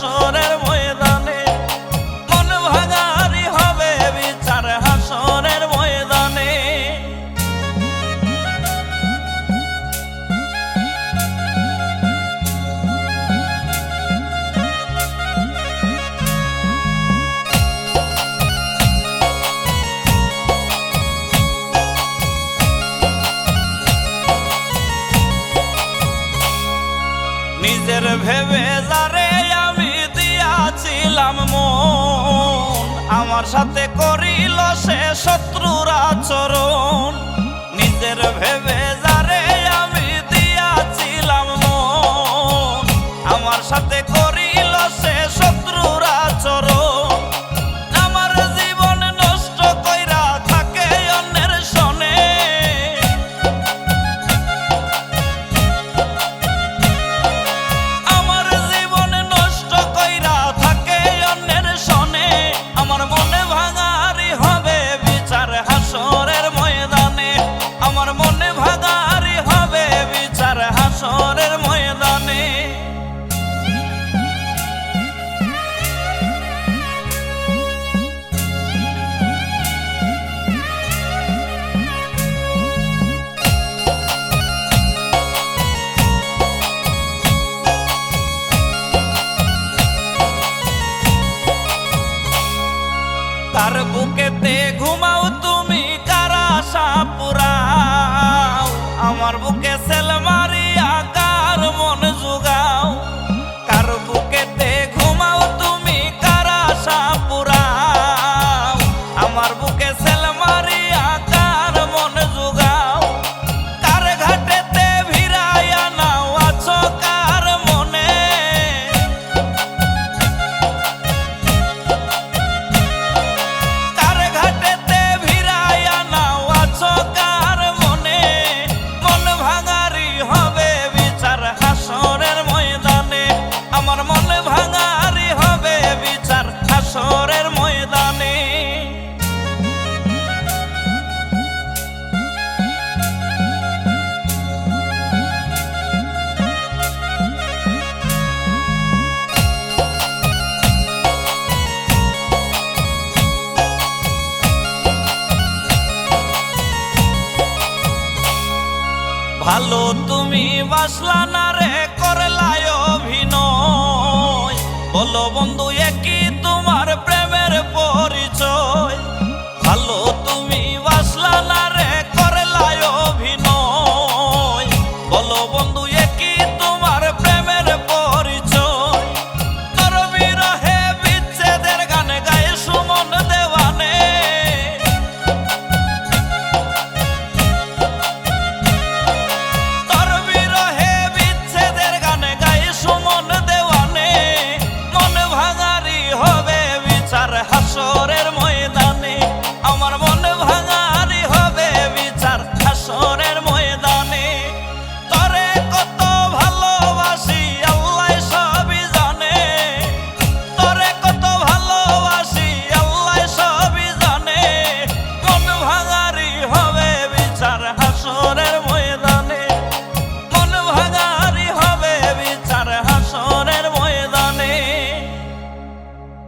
হাসরের ময়দানে। মন ভাঙারি হবে বিচার হাসরের ময়দানে। নিজের ভেবে যারে হারাইলাম মন। আমার সাথে করিল সে শত্রুর আচরণ। নিজের ভেবে যা ভালো তুমি বাসলা না রে করলায় অভিনয়। বলো বন্ধু একই তোমার প্রেমের পরিচয়? মনের ময়